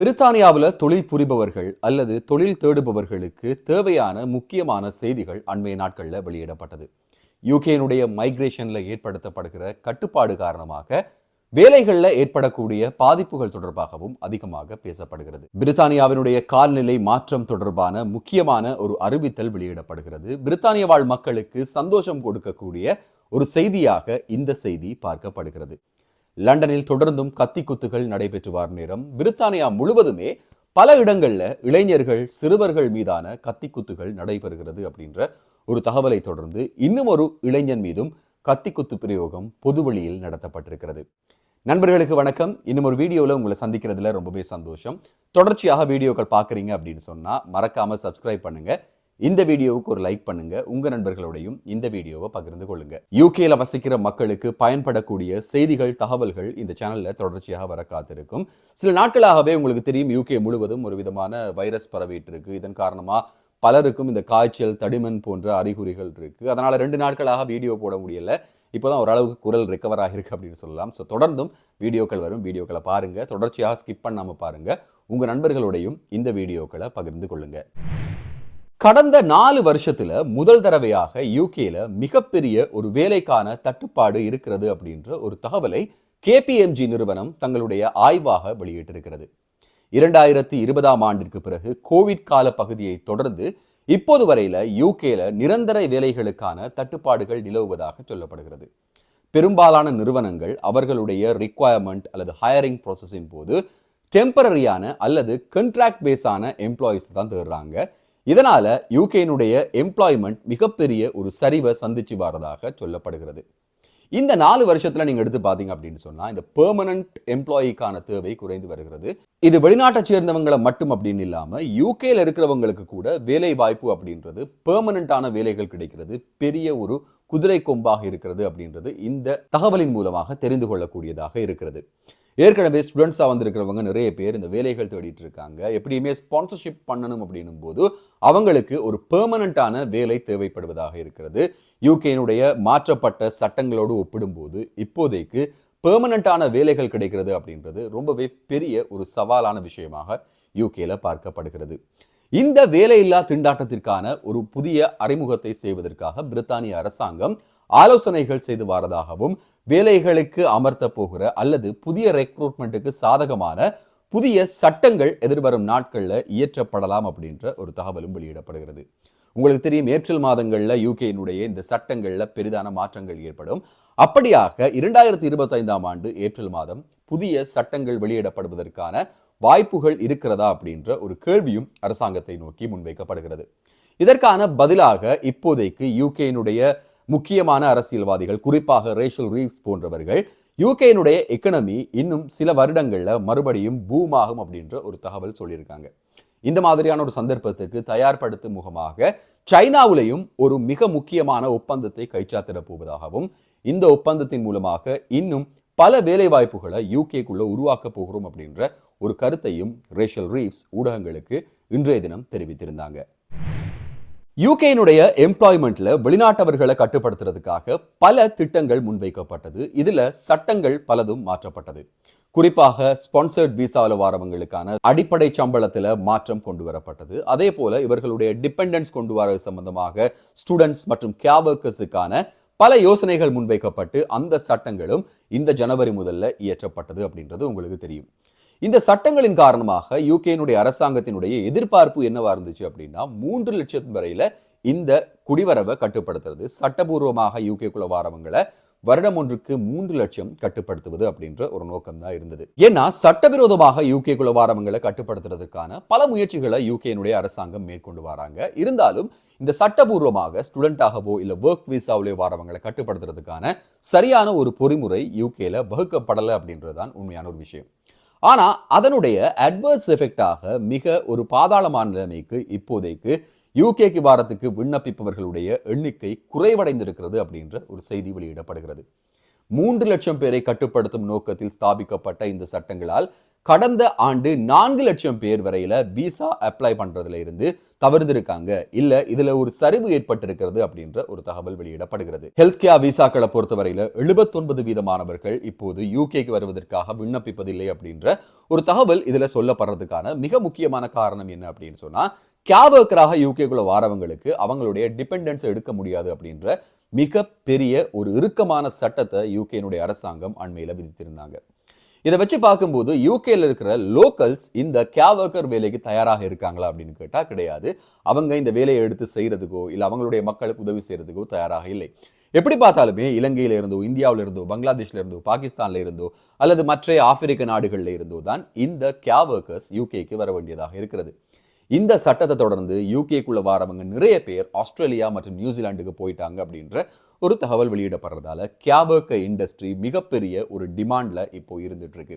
பிரித்தானியாவில் தொழில் புரிபவர்கள் அல்லது தொழில் தேடுபவர்களுக்கு தேவையான முக்கியமான செய்திகள் அண்மைய நாட்களில் வெளியிடப்பட்டது. யூகேனுடைய மைக்ரேஷனில் ஏற்படுத்தப்படுகிற கட்டுப்பாடு காரணமாக வேலைகளில் ஏற்படக்கூடிய பாதிப்புகள் தொடர்பாகவும் அதிகமாக பேசப்படுகிறது. பிரித்தானியாவினுடைய கால்நிலை மாற்றம் தொடர்பான முக்கியமான ஒரு அறிவித்தல் வெளியிடப்படுகிறது. பிரித்தானிய வாழ் மக்களுக்கு சந்தோஷம் கொடுக்கக்கூடிய ஒரு செய்தியாக இந்த செய்தி பார்க்கப்படுகிறது. லண்டனில் தொடர்ந்தும் கத்தி குத்துகள் நடைபெற்று வரும் நேரம். பிரித்தானியா முழுவதுமே பல இடங்கள்ல இளைஞர்கள் சிறுவர்கள் மீதான கத்தி குத்துகள் நடைபெறுகிறது அப்படின்ற ஒரு தகவலை தொடர்ந்து இன்னும் ஒரு இளைஞன் மீதும் கத்தி குத்து பிரயோகம் பொதுவெளியில் நடத்தப்பட்டிருக்கிறது. நண்பர்களுக்கு வணக்கம். இன்னும் ஒரு வீடியோவில் உங்களை சந்திக்கிறதுல ரொம்பவே சந்தோஷம். தொடர்ச்சியாக வீடியோக்கள் பார்க்குறீங்க அப்படின்னு சொன்னால் மறக்காமல் சப்ஸ்கிரைப் பண்ணுங்கள் இந்த வீடியோவுக்கு ஒரு லைக் பண்ணுங்க. உங்க நண்பர்களோடையும் இந்த வீடியோவை பகிர்ந்து கொள்ளுங்க. யூகேல வசிக்கிற மக்களுக்கு பயன்படக்கூடிய செய்திகள் தகவல்கள் இந்த சேனல்ல தொடர்ச்சியாக வர காத்திருக்கும். சில நாட்களாகவே உங்களுக்கு தெரியும் யூகே முழுவதும் ஒரு விதமான வைரஸ் பரவிட்டு இருக்கு இதன் காரணமா பலருக்கும் இந்த காய்ச்சல் தடிமன் போன்ற அறிகுறிகள் இருக்கு. அதனால ரெண்டு நாட்களாக வீடியோ போட முடியல. இப்போதான் ஓரளவுக்கு குரல் ரிக்கவர் ஆகிருக்கு அப்படின்னு சொல்லலாம். ஸோ தொடர்ந்தும் வீடியோக்கள் வரும். வீடியோக்களை பாருங்க. தொடர்ச்சியாக ஸ்கிப் பண்ணாமல் பாருங்க. உங்க நண்பர்களோடையும் இந்த வீடியோக்களை பகிர்ந்து கொள்ளுங்க. கடந்த நாலு வருஷத்துல முதல் தடவையாக யூகேல மிகப்பெரிய ஒரு வேலைக்கான தட்டுப்பாடு இருக்கிறது அப்படின்ற ஒரு தகவலை கேபிஎம்ஜி நிறுவனம் தங்களுடைய ஆய்வாக வெளியிட்டிருக்கிறது. இரண்டாயிரத்தி இருபதாம் ஆண்டிற்கு பிறகு கோவிட் கால பகுதியை தொடர்ந்து இப்போது வரையில யூகேல நிரந்தர வேலைகளுக்கான தட்டுப்பாடுகள் நிலவுவதாக சொல்லப்படுகிறது. பெரும்பாலான நிறுவனங்கள் அவர்களுடைய ரிக்குவயர்மெண்ட் அல்லது ஹையரிங் ப்ராசஸின் போது டெம்பரரியான அல்லது கண்ட்ராக்ட் பேஸான எம்ப்ளாயிஸ் தான் தேடுறாங்க. இதனால் யூகேனுடைய எம்ப்ளாய்மெண்ட் மிகப்பெரிய ஒரு சரிவை சந்திச்சு வரதாக சொல்லப்படுகிறது. இந்த நாலு வருஷத்தில் நீங்கள் எடுத்து பார்த்தீங்க அப்படின்னு சொன்னால் இந்த பெர்மனன்ட் எம்ப்ளாயிக்கான தேவை குறைந்து வருகிறது. இது வெளிநாட்டை சேர்ந்தவங்களை மட்டும் அப்படின்னு இல்லாமல் யூகேல இருக்கிறவங்களுக்கு கூட வேலை வாய்ப்பு அப்படின்றது பெர்மனண்டான வேலைகள் கிடைக்கிறது பெரிய ஒரு குதிரை கொம்பாக இருக்கிறது அப்படின்றது இந்த தகவலின் மூலமாக தெரிந்து கொள்ளக்கூடியதாக இருக்கிறது. ஏற்கனவே ஸ்டூடெண்ட்ஸாக வந்திருக்கிறவங்க நிறைய பேர் இந்த வேலைகள் தேடிட்டு இருக்காங்க. எப்படியுமே ஸ்பான்சர்ஷிப் பண்ணணும் அப்படின்னும் போது அவங்களுக்கு ஒரு பெர்மனண்ட்டான வேலை தேவைப்படுவதாக இருக்கிறது. யூகேனுடைய மாற்றப்பட்ட சட்டங்களோடு ஒப்பிடும்போது இப்போதைக்கு பெர்மனண்ட்டான வேலைகள் கிடைக்கிறது அப்படின்றது ரொம்பவே பெரிய ஒரு சவாலான விஷயமாக யூகேல பார்க்கப்படுகிறது. இந்த வேலையில்லா திண்டாட்டத்திற்கான ஒரு புதிய அறிமுகத்தை செய்வதற்காக பிரித்தானிய அரசாங்கம் ஆலோசனைகள் செய்து வாரதாகவும் வேலைகளுக்கு அமர்த்த போகிற அல்லது புதிய ரெக்ரூட்மெண்ட்டுக்கு சாதகமான புதிய சட்டங்கள் எதிர்வரும் நாட்களில் இயற்றப்படலாம் அப்படின்ற ஒரு தகவலும் வெளியிடப்படுகிறது. உங்களுக்கு தெரியும் ஏப்ரல் மாதங்களில் யூகேயினுடைய இந்த சட்டங்களில் பெரிதான மாற்றங்கள் ஏற்படும். அப்படியாக இரண்டாயிரத்தி இருபத்தைந்தாம் ஆண்டு ஏப்ரல் மாதம் புதிய சட்டங்கள் வெளியிடப்படுவதற்கான வாய்ப்புகள் இருக்கிறதா அப்படின்ற ஒரு கேள்வியும் அரசாங்கத்தை நோக்கி முன்வைக்கப்படுகிறது. இதற்கான பதிலாக இப்போதைக்கு யூகேயினுடைய முக்கியமான அரசியல்வாதிகள் குறிப்பாக ரேஷல் ரீவ்ஸ் போன்றவர்கள் யூகேனுடைய எக்கனமி இன்னும் சில வருடங்களில் மறுபடியும் பூம் ஆகும் அப்படின்ற ஒரு தகவல் சொல்லியிருக்காங்க. இந்த மாதிரியான ஒரு சந்தர்ப்பத்துக்கு தயார்படுத்தும் முகமாக சைனாவிலையும் ஒரு மிக முக்கியமான ஒப்பந்தத்தை கைச்சாத்திட போவதாகவும் இந்த ஒப்பந்தத்தின் மூலமாக இன்னும் பல வேலைவாய்ப்புகளை யூகேக்குள்ளே யூகேக்குள்ள உருவாக்க போகிறோம் அப்படின்ற ஒரு கருத்தையும் ரேஷல் ரீவ்ஸ் ஊடகங்களுக்கு இன்றைய தினம் தெரிவித்திருந்தாங்க. யூகேனுடைய எம்ப்ளாய்மெண்ட்ல வெளிநாட்டவர்களை கட்டுப்படுத்துறதுக்காக பல திட்டங்கள் முன்வைக்கப்பட்டது. இதுல சட்டங்கள் பலதும் மாற்றப்பட்டது. குறிப்பாக ஸ்பான்சர்ட் விசாவில் வாரவங்களுக்கான அடிப்படை சம்பளத்தில் மாற்றம் கொண்டு வரப்பட்டது. அதே போல இவர்களுடைய டிபெண்டன்ஸ் கொண்டு வர சம்பந்தமாக ஸ்டூடெண்ட்ஸ் மற்றும் கேவர்க்கர்ஸுக்கான பல யோசனைகள் முன்வைக்கப்பட்டு அந்த சட்டங்களும் இந்த ஜனவரி முதல்ல இயற்றப்பட்டது அப்படின்றது உங்களுக்கு தெரியும். இந்த சட்டங்களின் காரணமாக யூகேனுடைய அரசாங்கத்தினுடைய எதிர்பார்ப்பு என்னவா இருந்துச்சு அப்படின்னா மூன்று லட்சம் வரையில இந்த குடிவரவை கட்டுப்படுத்துறது சட்டபூர்வமாக யூகேக்குள்ள வாரவங்களை வருடம் ஒன்றுக்கு மூன்று லட்சம் கட்டுப்படுத்துவது அப்படின்ற ஒரு நோக்கம் தான் இருந்தது. ஏன்னா சட்டவிரோதமாக யூகேக்குள்ள வாரவங்களை கட்டுப்படுத்துறதுக்கான பல முயற்சிகளை யூகேனுடைய அரசாங்கம் மேற்கொண்டு வராங்க. இருந்தாலும் இந்த சட்டபூர்வமாக ஸ்டூடெண்டாகவோ இல்ல ஒர்க் விசாவிலே வாரவங்களை கட்டுப்படுத்துறதுக்கான சரியான ஒரு பொறிமுறை யூகேல வகுக்கப்படலை அப்படின்றதுதான் உண்மையான ஒரு விஷயம். ஆனால் அதனுடைய அட்வர்ஸ் எஃபெக்டாக மிக ஒரு பாதாளமான நிலைமைக்கு இப்போதைக்கு யூகேக்கு வாரத்துக்கு விண்ணப்பிப்பவர்களுடைய எண்ணிக்கை குறைவடைந்திருக்கிறது அப்படின்ற ஒரு செய்தி வெளியிடப்படுகிறது. மூன்று லட்சம் பேரை கட்டுப்படுத்தும் நோக்கத்தில் ஸ்தாபிக்கப்பட்ட இந்த சட்டங்களால் கடந்த ஆண்டு நான்கு லட்சம் பேர் வரையில விசா அப்ளை பண்றதுல இருந்து தவிர்த்திருக்காங்க இல்ல இதுல ஒரு சரிவு ஏற்பட்டிருக்கிறது அப்படின்ற ஒரு தகவல் வெளியிடப்படுகிறது. ஹெல்த் கேர் விசாக்களை பொறுத்தவரையில எழுபத்தொன்பது வீதமானவர்கள் இப்போது யூகேக்கு வருவதற்காக விண்ணப்பிப்பதில்லை அப்படின்ற ஒரு தகவல் இதுல சொல்லப்படுறதுக்கான மிக முக்கியமான காரணம் என்ன அப்படின்னு சொன்னா கேவர்க்கராக யூகேக்குள்ள வாரவங்களுக்கு அவங்களுடைய டிபெண்டன்ஸ் எடுக்க முடியாது அப்படின்ற மிக பெரிய ஒரு இறுக்கமான சட்டத்தை யூகேனுடைய அரசாங்கம் அண்மையில விதித்திருந்தாங்க. இதை வச்சு பார்க்கும்போது யூகேல இருக்கிற லோக்கல்ஸ் இந்த கேவர்க்கர் வேலைக்கு தயாராக இருக்காங்களா அப்படின்னு கேட்டால் கிடையாது. அவங்க இந்த வேலையை எடுத்து செய்கிறதுக்கோ இல்லை அவங்களுடைய மக்களுக்கு உதவி செய்கிறதுக்கோ தயாராக இல்லை. எப்படி பார்த்தாலுமே இலங்கையில இருந்தோ இந்தியாவில இருந்தோ பங்களாதேஷ்ல இருந்தோ பாகிஸ்தான்ல இருந்தோ அல்லது மற்ற ஆப்பிரிக்க நாடுகள்ல இருந்தோ தான் இந்த கேவர்க்கர்ஸ் யூகேக்கு வர வேண்டியதாக இருக்கிறது. இந்த சட்டத்தை தொடர்ந்து யூகேக்குள்ள வாரவங்க நிறைய பேர் ஆஸ்திரேலியா மற்றும் நியூசிலாந்துக்கு போயிட்டாங்க அப்படின்ற ஒரு தகவல் வெளியிடப்படுறதால கேபர்க்க இண்டஸ்ட்ரி மிகப்பெரிய ஒரு டிமாண்டில் இப்போ இருந்துட்டு இருக்கு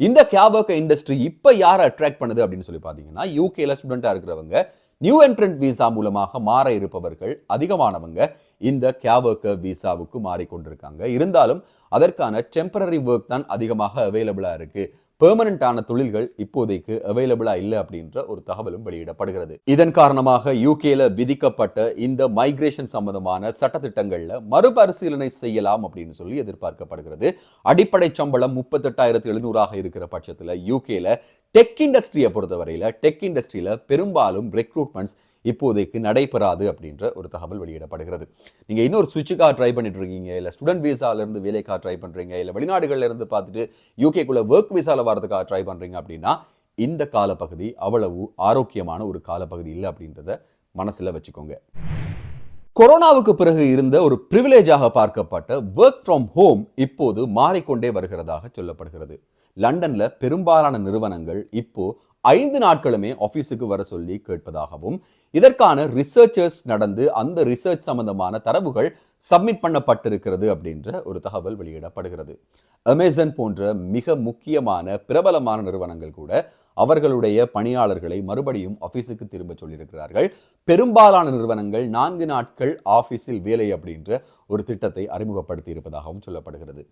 இந்த கேபர்க்க இண்டஸ்ட்ரி இப்போ யாரை அட்ராக்ட் பண்ணுது அப்படின்னு சொல்லி பார்த்தீங்கன்னா யூகேல ஸ்டூடெண்டாக இருக்கிறவங்க நியூ என்ட்ரன்ட் விசா மூலமாக மாற இருப்பவர்கள் அதிகமானவங்க இந்த கேவர்க்க விசாவுக்கு மாறிக்கொண்டிருக்காங்க. இருந்தாலும் அதற்கான டெம்பரரி ஒர்க் தான் அதிகமாக அவைலபிளாக இருக்குது பெர்மனண்டான தொழில்கள் இப்போதைக்கு அவைலபிளா இல்லை அப்படின்ற ஒரு தகவலும் வெளியிடப்படுகிறது. இதன் காரணமாக யூகேல விதிக்கப்பட்ட இந்த மைக்ரேஷன் சம்பந்தமான சட்டத்திட்டங்கள்ல மறுபரிசீலனை செய்யலாம் அப்படின்னு சொல்லி எதிர்பார்க்கப்படுகிறது. அடிப்படை சம்பளம் முப்பத்தெட்டாயிரத்தி எழுநூறாக இருக்கிற பட்சத்துல யூகேல டெக் இண்டஸ்ட்ரியை பொறுத்தவரையில டெக் இண்டஸ்ட்ரியில பெரும்பாலும் ரெக்ரூட்மெண்ட்ஸ் இப்போதைக்கு நடைபெறாது அப்படின்ற ஒரு தகவல் வெளியிடப்படுகிறது. நீங்க இன்னொரு சுவிட்சுக்காக ட்ரை பண்ணிட்டு இருக்கீங்க இல்லை ஸ்டூடெண்ட் விசால இருந்து வேலைக்காக ட்ரை பண்ணுறீங்க இல்லை வெளிநாடுகள்ல இருந்து பார்த்துட்டு யூகேக்குள்ளே ஒர்க் விசால வரதுக்காக ட்ரை பண்றீங்க அப்படின்னா இந்த காலப்பகுதி அவ்வளவு ஆரோக்கியமான ஒரு காலப்பகுதி இல்லை அப்படின்றத மனசுல வச்சுக்கோங்க. கொரோனாவுக்கு பிறகு இருந்த ஒரு பிரிவிலேஜாக பார்க்கப்பட்ட ஒர்க் ஃப்ரம் ஹோம் இப்போது மாறிக்கொண்டே வருகிறதாக சொல்லப்படுகிறது. லண்டன்ல பெரும்பாலான நிறுவனங்கள் இப்போ ஐந்து நாட்களுமே ஆஃபீஸுக்கு வர சொல்லி கேட்பதாகவும் இதற்கான ரிசர்ச்சர்ஸ் நடந்து அந்த ரிசர்ச் சம்பந்தமான தரவுகள் சப்மிட் பண்ணப்பட்டிருக்கிறது அப்படின்ற ஒரு தகவல் வெளியிடப்படுகிறது. அமேசான் போன்ற மிக முக்கியமான பிரபலமான நிறுவனங்கள் கூட அவர்களுடைய பணியாளர்களை மறுபடியும் ஆஃபீஸுக்கு திரும்ப சொல்லியிருக்கிறார்கள். பெரும்பாலான நிறுவனங்கள் நான்கு நாட்கள் ஆஃபீஸில் வேலை அப்படின்ற ஒரு திட்டத்தை அறிமுகப்படுத்தி இருப்பதாகவும் சொல்லப்படுகிறது.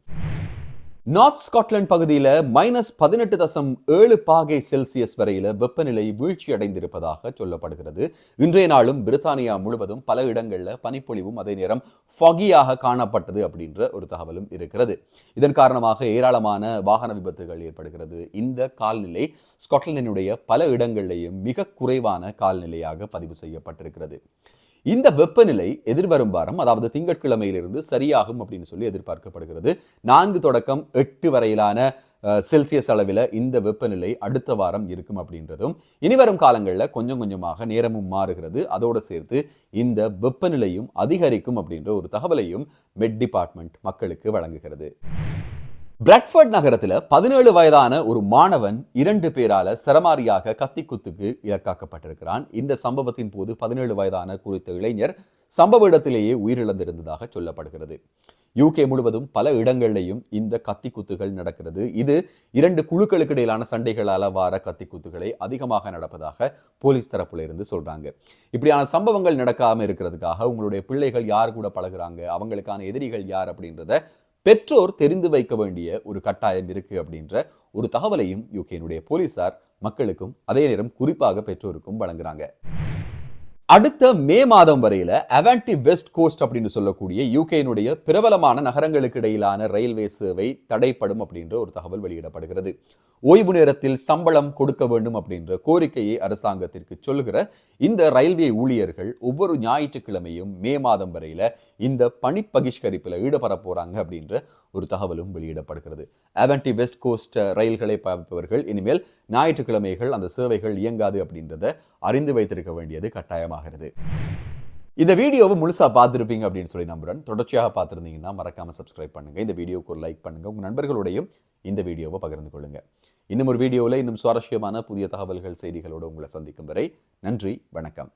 நார்த் ஸ்காட்லாந்து பகுதியில் மைனஸ் பதினெட்டு தசம் ஏழு பாகை செல்சியஸ் வரையில வெப்பநிலை வீழ்ச்சி அடைந்திருப்பதாக சொல்லப்படுகிறது. இன்றைய நாளும் பிரித்தானியா முழுவதும் பல இடங்களில் பனிப்பொழிவும் அதே நேரம் ஃபாகியாக காணப்பட்டது அப்படின்ற ஒரு தகவலும் இருக்கிறது. இதன் காரணமாக ஏராளமான வாகன விபத்துகள் ஏற்படுகிறது. இந்த கால்நிலை ஸ்காட்லாண்டினுடைய பல இடங்களிலேயும் மிக குறைவான கால்நிலையாக பதிவு செய்யப்பட்டிருக்கிறது. இந்த வெப்பநிலை எதிர்வரும் வாரம் அதாவது திங்கட்கிழமையிலிருந்து சரியாகும் அப்படின்னு சொல்லி எதிர்பார்க்கப்படுகிறது. நான்கு தொடக்கம் எட்டு வரையிலான செல்சியஸ் அளவில் இந்த வெப்பநிலை அடுத்த வாரம் இருக்கும் அப்படின்றதும் இனிவரும் காலங்களில் கொஞ்சம் கொஞ்சமாக நேரமும் மாறுகிறது. அதோடு சேர்த்து இந்த வெப்பநிலையும் அதிகரிக்கும் அப்படின்ற ஒரு தகவலையும் மெட் டிபார்ட்மெண்ட் மக்களுக்கு வழங்குகிறது. பிராட்ஃபர்ட் நகரத்தில் பதினேழு வயதான ஒரு மாணவன் இரண்டு பேரால சரமாரியாக கத்திக்குத்துக்கு இலக்காக்கப்பட்டிருக்கிறான். இந்த சம்பவத்தின் போது பதினேழு வயதான குறித்த இளைஞர் சம்பவ இடத்திலேயே உயிரிழந்திருந்ததாக சொல்லப்படுகிறது. யூகே முழுவதும் பல இடங்களிலையும் இந்த கத்திக்குத்துகள் நடக்கிறது. இது இரண்டு குழுக்களுக்கு இடையிலான சண்டைகளால் வார கத்திக்குத்துகளை அதிகமாக நடப்பதாக போலீஸ் தரப்புல இருந்து சொல்றாங்க. இப்படியான சம்பவங்கள் நடக்காம இருக்கிறதுக்காக உங்களுடைய பிள்ளைகள் யார் கூட பழகுறாங்க? அவங்களுக்கான எதிரிகள் யார் அப்படின்றத பெற்றோர் தெரிந்து வைக்க வேண்டிய ஒரு கட்டாயம் இருக்கு அப்படின்ற ஒரு தகவலையும் யூகேனுடைய போலீசார் மக்களுக்கும் அதே நேரம் குறிப்பாக பெற்றோருக்கும் வழங்குறாங்க. அடுத்த மே மாதம் வரையில அவன்டி வெஸ்ட் கோஸ்ட் அப்படின்னு சொல்லக்கூடிய யூகேனுடைய பிரபலமான நகரங்களுக்கு இடையிலான ரயில்வே சேவை தடைப்படும் அப்படின்ற ஒரு தகவல் வெளியிடப்படுகிறது. ஓய்வு நேரத்தில் சம்பளம் கொடுக்க வேண்டும் அப்படின்ற கோரிக்கையை அரசாங்கத்திற்கு சொல்லுகிற இந்த ரயில்வே ஊழியர்கள் ஒவ்வொரு ஞாயிற்றுக்கிழமையும் மே மாதம் வரையில இந்த பணி பகிஷ்கரிப்பில் ஈடுபட போறாங்க அப்படின்ற ஒரு தகவலும் வெளியிடப்படுகிறது. அவன்டி வெஸ்ட் கோஸ்ட் ரயில்களை பார்ப்பவர்கள் இனிமேல் ஞாயிற்றுக்கிழமைகள் அந்த சேவைகள் இயங்காது அப்படின்றத அறிந்து வைத்திருக்க வேண்டியது கட்டாயமாகிறது. இந்த வீடியோவை முழுசா பார்த்துருப்பீங்க அப்படின்னு சொல்லி நம்புறேன். தொடர்ச்சியாக பார்த்துருந்தீங்கன்னா மறக்காம சப்ஸ்கிரைப் பண்ணுங்க. இந்த வீடியோக்கு ஒரு லைக் பண்ணுங்க. உங்கள் நண்பர்களோடையும் இந்த வீடியோவை பகிர்ந்து கொள்ளுங்க. இன்னும் ஒரு வீடியோவில் இன்னும் சுவாரஸ்யமான புதிய தகவல்கள் செய்திகளோடு உங்களை சந்திக்கும் வரை நன்றி வணக்கம்.